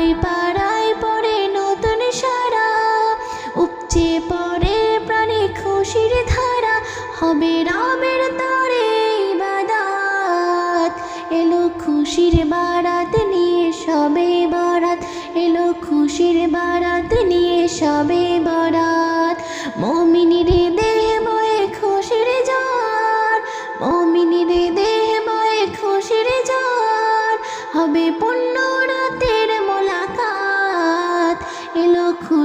পাড়াই পাড়ায় পড়ে নতুন সারা। উপচে পড়ে প্রাণে খুশির ধারা। হবে রবের তরে বাদাত এলো খুশির বারাত নিয়ে সবে বরাত। এলো খুশির বারাত নিয়ে সবে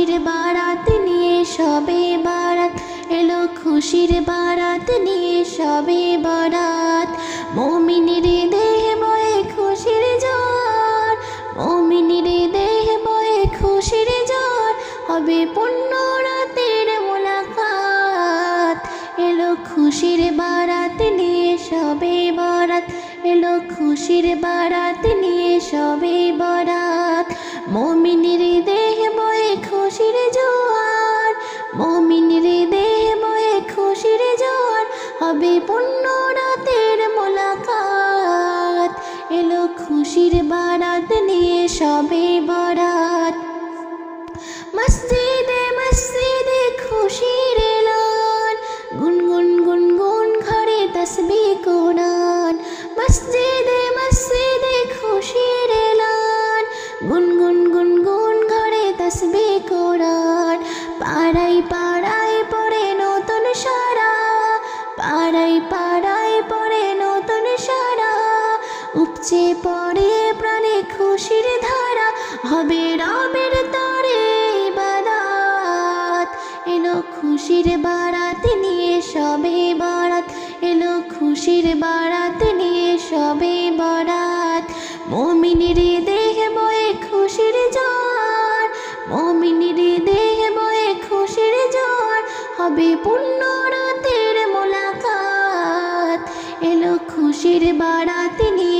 খুশির বারাত নিয়ে সবে বারাত। এলো খুশির বারাত নিয়ে সবে বারাত। মমিনীর দেহ বয়ে খুশির জোয়ার মমিনীর দেহ বয়ে খুশির জোয়ার হবে পূর্ণ রাতের মোলাকাত। এলো খুশির বারাত নিয়ে সবে বরাত। এলো খুশির বারাত নিয়ে সবে বরাত। হবে পূর্ণ রাতের মোলাকাত, এলো খুশির বারাত নিয়ে সবে বরাত। মসজিদে মসজিদে খুশির এলান, গুনগুন গুনগুন ঘরে তসবি কোরআন। মসজিদে মসজিদে খুশির এলান, গুনগুন গুনগুন ঘরে তসবি উপচে পড়ে প্রাণে খুশির ধারা হবে রবের তরে বারাত এলো খুশির বারাত নিয়ে সবে বারাত। এলো খুশির বারাত নিয়ে সবে বারাত। মমিনীর দেহ বয়ে খুশির জ্বর। মমিনীর দেহ বয়ে খুশির জ্বর হবে পূর্ণ রাতের মোলাকাত। এলো খুশির বারাত নিয়ে